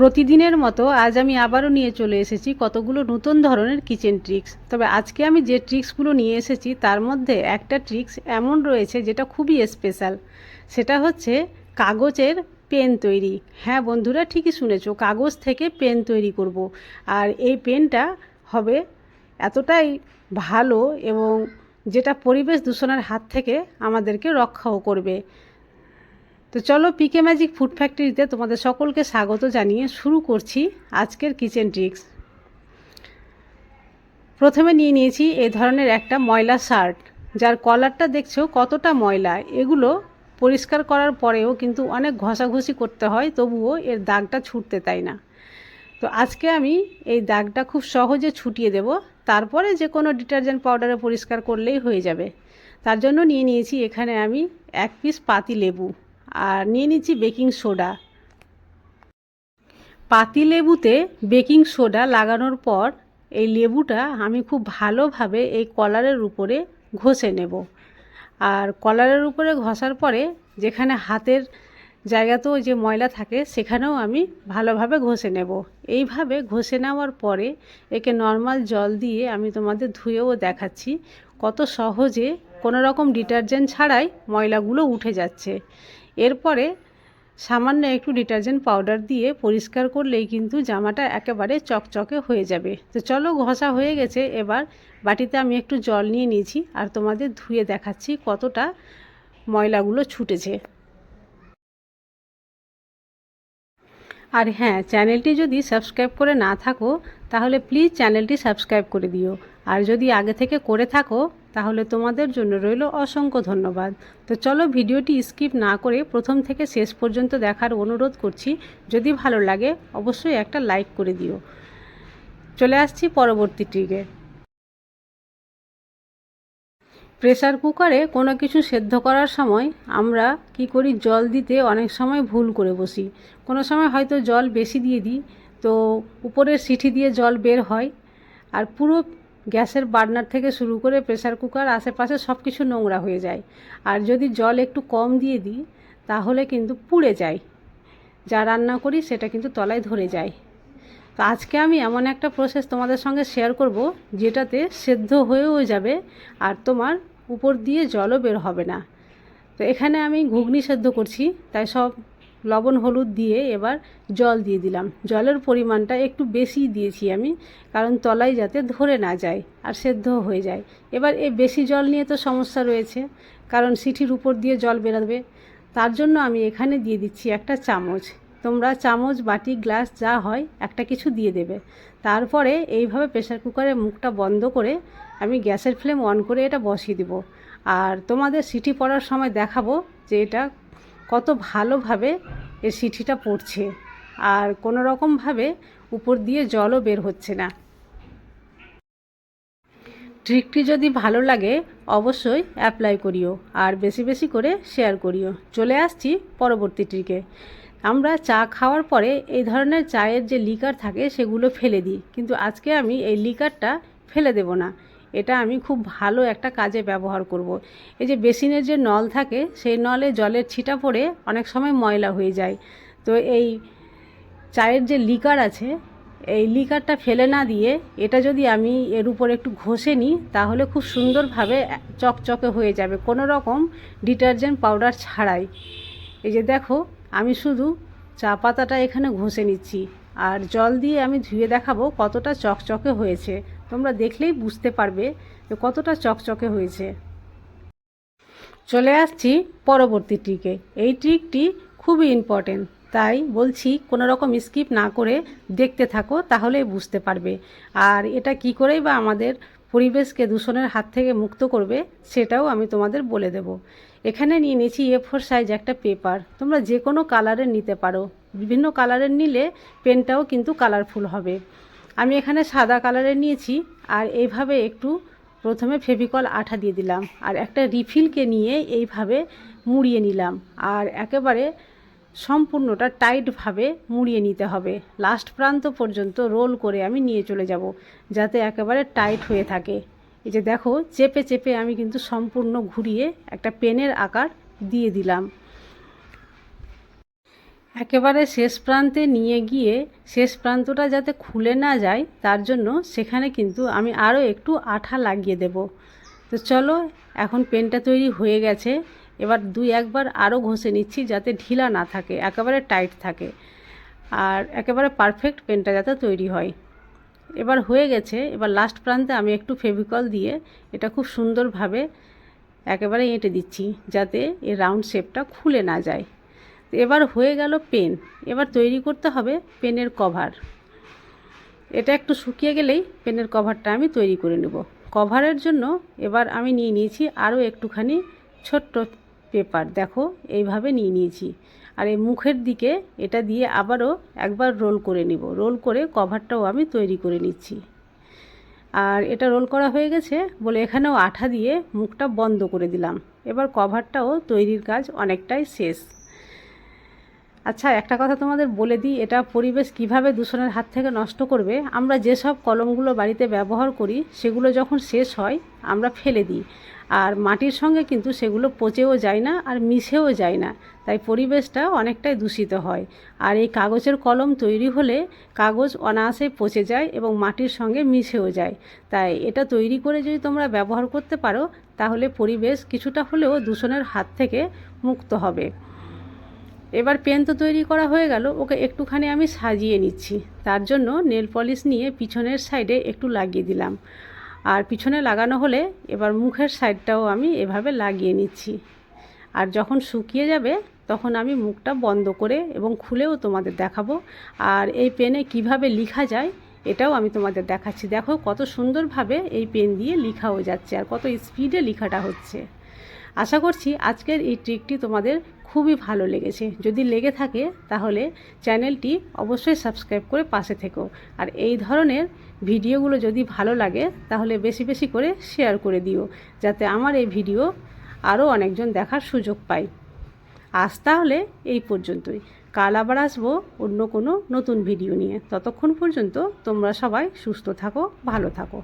প্রতিদিনের মতো আজ আমি আবারও নিয়ে চলে এসেছি কতগুলো নতুন ধরনের কিচেন ট্রিক্স। তবে আজকে আমি যে ট্রিক্সগুলো নিয়ে এসেছি, তার মধ্যে একটা ট্রিক্স এমন রয়েছে যেটা খুবই স্পেশাল। সেটা হচ্ছে কাগজের পেন তৈরি। হ্যাঁ বন্ধুরা, ঠিকই শুনেছো, কাগজ থেকে পেন তৈরি করব। আর এই পেনটা হবে এতটাই ভালো এবং যেটা পরিবেশ দূষণের হাত থেকে আমাদেরকে রক্ষাও করবে। তো চলো পিকে ম্যাজিক ফুড ফ্যাক্টরিতে তোমাদের সকলকে স্বাগত জানিয়ে শুরু করছি আজকের কিচেন ট্রিক্স প্রথমে নিয়ে নিয়েছি এই ধরনের একটা ময়লা শার্ট যার কলারটা দেখছ কতটা ময়লা। এগুলো পরিষ্কার করার পরেও কিন্তু অনেক ঘষাঘষি করতে হয়, তবুও এর দাগটা ছুটতে তাই না। তো আজকে আমি এই দাগটা খুব সহজে ছুটিয়ে দেব, তারপরে যে কোনো ডিটারজেন্ট পাউডারে পরিষ্কার করলেই হয়ে যাবে। তার জন্য নিয়ে নিয়েছি এখানে আমি এক পিস পাতি লেবু। আর নিয়ে নিচ্ছি বেকিং সোডা। পাতি লেবুতে বেকিং সোডা লাগানোর পর এই লেবুটা আমি খুব ভালোভাবে এই কলারের উপরে ঘষে নেব। আর কলারের উপরে ঘষার পরে যেখানে হাতের জায়গাতেও যে ময়লা থাকে সেখানেও আমি ভালোভাবে ঘষে নেব। এইভাবে ঘষে নেওয়ার পরে একে নর্মাল জল দিয়ে আমি তোমাদের ধুয়েও দেখাচ্ছি কত সহজে কোনো রকম ডিটারজেন্ট ছাড়াই ময়লাগুলো উঠে যাচ্ছে। এরপরে সামান্য একটু ডিটারজেন্ট পাউডার দিয়ে পরিষ্কার করলেই কিন্তু জামাটা একেবারে চকচকে হয়ে যাবে। তো চলো ঘষা হয়ে গেছে, এবার বাটিতে আমি একটু জল নিয়ে নিয়েছি আর তোমাদের ধুয়ে দেখাচ্ছি কতটা ময়লাগুলো ছুটেছে। আর হ্যাঁ চ্যানেলটি যদি সাবস্ক্রাইব করে না থাকো, তাহলে প্লিজ চ্যানেলটি সাবস্ক্রাইব করে দিও। আর যদি আগে থেকে করে থাকো তাহলে তোমাদের জন্য রইল অসংখ্য ধন্যবাদ। তো চলো ভিডিওটি স্কিপ না করে প্রথম থেকে শেষ পর্যন্ত দেখার অনুরোধ করছি। যদি ভালো লাগে, অবশ্যই একটা লাইক করে দিও। চলে আসছি পরবর্তী ট্রিকে প্রেসার কুকারে কোনো কিছু সেদ্ধ করার সময় আমরা কি করি, জল দিতে অনেক সময় ভুল করে বসি। কোনো সময় হয়তো জল বেশি দিয়ে দিই, তো উপরের সিঠি দিয়ে জল বের হয়। আর পুরো গ্যাসের বার্নার থেকে শুরু করে প্রেসার কুকার, আশেপাশে সব কিছু নোংরা হয়ে যায়। আর যদি জল একটু কম দিয়ে দিই, তাহলে কিন্তু পুড়ে যায়। যা রান্না করি, সেটা কিন্তু তলায় ধরে যায়। তো আজকে আমি এমন একটা প্রসেস তোমাদের সঙ্গে শেয়ার করব, যেটাতে সেদ্ধ হয়েও যাবে আর তোমার উপর দিয়ে জলও বের হবে না। তো এখানে আমি ঘুগনি সেদ্ধ করছি, তাই সব লবণ, হলুদ দিয়ে এবার জল দিয়ে দিলাম। জলের পরিমাণটা একটু বেশি দিয়েছি আমি, কারণ তলায় যাতে ধরে না যায় আর সেদ্ধ হয়ে যায়। এবার এই বেশি জল নিয়ে তো সমস্যা রয়েছে, কারণ সিটির উপর দিয়ে জল বেরোবে। তার জন্য আমি এখানে দিয়ে দিচ্ছি একটা চামচ। তোমরা চামচ, বাটি, গ্লাস, যা হয় একটা কিছু দিয়ে দেবে। তারপরে এইভাবে প্রেসার কুকারের মুখটা বন্ধ করে আমি গ্যাসের ফ্লেম অন করে এটা বসিয়ে দেবো। আর তোমাদের সিটি পড়ার সময় দেখাবো যে এটা কত ভালোভাবে এর সিটিটা পড়ছে। আর কোনো রকমভাবে উপর দিয়ে জলও বের হচ্ছে না। ট্রিকটি যদি ভালো লাগে, অবশ্যই অ্যাপ্লাই করিও আর বেশি বেশি করে শেয়ার করিও। চলে আসছি পরবর্তী ট্রিকে। আমরা চা খাওয়ার পরে এই ধরনের চায়ের যে লিকার থাকে, সেগুলো ফেলে দিই। কিন্তু আজকে আমি এই লিকারটা ফেলে দেব না। এটা আমি খুব ভালো একটা কাজে ব্যবহার করব। এই যে বেসিনের যে নল থাকে, সেই নলে জলের ছিটা পড়ে অনেক সময় ময়লা হয়ে যায়। তো এই চায়ের যে লিকার আছে, এই লিকারটা ফেলে না দিয়ে এটা যদি আমি এর উপর একটু ঘষে নিই, তাহলে খুব সুন্দরভাবে চকচকে হয়ে যাবে। কোনো রকম ডিটারজেন্ট পাউডার ছাড়াই। এই যে দেখো, আমি শুধু চা পাতাটা এখানে ঘষে নিচ্ছি। আর জল দিয়ে আমি ধুয়ে দেখাবো কতটা চকচকে হয়েছে। তোমরা দেখলেই বুঝতে পারবে যে কতটা চকচকে হয়েছে। চলে আসছি পরবর্তী ট্রিকে। এই ট্রিকটি খুবই ইম্পর্টেন্ট তাই বলছি কোনো রকম স্কিপ না করে দেখতে থাকো, তাহলেই বুঝতে পারবে। আর এটা কি করেই বা আমাদের পরিবেশকে দূষণের হাত থেকে মুক্ত করবে, সেটাও আমি তোমাদের বলে দেব। এখানে নিয়ে নিয়েছি এ ফোর সাইজ একটা পেপার তোমরা যে কোনো কালারের নিতে পারো। বিভিন্ন কালারের নিলে পেনটাও কিন্তু কালারফুল হবে। আমি এখানে সাদা কালারের নিয়েছি আর এইভাবে একটু প্রথমে ফেভিকল আঠা দিয়ে দিলাম আর একটা রিফিলকে নিয়ে এইভাবে মুড়িয়ে নিলাম আর একেবারে সম্পূর্ণটা টাইটভাবে মুড়িয়ে নিতে হবে। লাস্ট প্রান্ত পর্যন্ত রোল করে আমি নিয়ে চলে যাব যাতে একেবারে টাইট হয়ে থাকে। এই যে দেখো, চেপে চেপে আমি কিন্তু সম্পূর্ণ ঘুরিয়ে একটা পেনের আকার দিয়ে দিলাম। একেবারে শেষ প্রান্তে নিয়ে গিয়ে শেষ প্রান্তটা যাতে খুলে না যায়, তার জন্য সেখানে কিন্তু আমি আরও একটু আঠা লাগিয়ে দেব। তো চলো, এখন পেনটা তৈরি হয়ে গেছে। এবার দুই একবার আরও ঘষে নিচ্ছি যাতে ঢিলা না থাকে, একেবারে টাইট থাকে। আর একেবারে পারফেক্ট পেনটা যাতে তৈরি হয়। এবার হয়ে গেছে, এবার লাস্ট প্রান্তে আমি একটু ফেভিকল দিয়ে এটা খুব সুন্দরভাবে একেবারে এঁটে দিচ্ছি, যাতে এর রাউন্ড শেপটা খুলে না যায়। এবার হয়ে গেল পেন। এবার তৈরি করতে হবে পেনের কভার। এটা একটু শুকিয়ে গেলেই পেনের কভারটা আমি তৈরি করে নেব। কভারের জন্য এবার আমি নিয়ে নিয়েছি আরও একটুখানি ছোট্ট পেপার। দেখো, এইভাবে নিয়ে নিয়েছি। আর এই মুখের দিকে এটা দিয়ে আবারও একবার রোল করে নিব। রোল করে কভারটাও আমি তৈরি করে নিচ্ছি। আর এটা রোল করা হয়ে গেছে বলে এখানেও আঠা দিয়ে মুখটা বন্ধ করে দিলাম। এবার কভারটাও তৈরির কাজ অনেকটাই শেষ। আচ্ছা একটা কথা তোমাদের বলে দিই, এটা পরিবেশ কীভাবে দূষণের হাত থেকে নষ্ট করবে? আমরা যেসব কলমগুলো বাড়িতে ব্যবহার করি, সেগুলো যখন শেষ হয়, আমরা ফেলে দিই। আর মাটির সঙ্গে কিন্তু সেগুলো পচেও যায় না আর মিশেও যায় না। তাই পরিবেশটা অনেকটাই দূষিত হয়। আর এই কাগজের কলম তৈরি হলে কাগজ অনায়াসে পচে যায় এবং মাটির সঙ্গে মিশেও যায়। তাই এটা তৈরি করে যদি তোমরা ব্যবহার করতে পারো, তাহলে পরিবেশ কিছুটা হলেও দূষণের হাত থেকে মুক্ত হবে। এবার পেন তো তৈরি করা হয়ে গেল, ওকে একটুখানি আমি সাজিয়ে নিচ্ছি। তার জন্য নেল পলিশ নিয়ে পিছনের সাইডে একটু লাগিয়ে দিলাম। আর পিছনে লাগানো হলে এবার মুখের সাইডটাও আমি এভাবে লাগিয়ে নিচ্ছি। আর যখন শুকিয়ে যাবে, তখন আমি মুখটা বন্ধ করে এবং খুলেও তোমাদের দেখাবো। আর এই পেনে কীভাবে লিখা যায়, এটাও আমি তোমাদের দেখাচ্ছি। দেখো কত সুন্দরভাবে এই পেন দিয়ে লিখাও যাচ্ছে আর কত স্পিডে লেখাটা হচ্ছে। আশা করছি আজকের এই ট্রিকটি তোমাদের খুবই ভালো লেগেছে। যদি লেগে থাকে, তাহলে চ্যানেলটি অবশ্যই সাবস্ক্রাইব করে পাশে থেকো। আর এই ধরনের ভিডিওগুলো যদি ভালো লাগে, তাহলে বেশি বেশি করে শেয়ার করে দিও, যাতে আমার এই ভিডিও আরও অনেকজন দেখার সুযোগ পায়। আজ তাহলে এই পর্যন্তই। কাল আবার আসব অন্য কোনো নতুন ভিডিও নিয়ে। ততক্ষণ পর্যন্ত তোমরা সবাই সুস্থ থাকো, ভালো থাকো।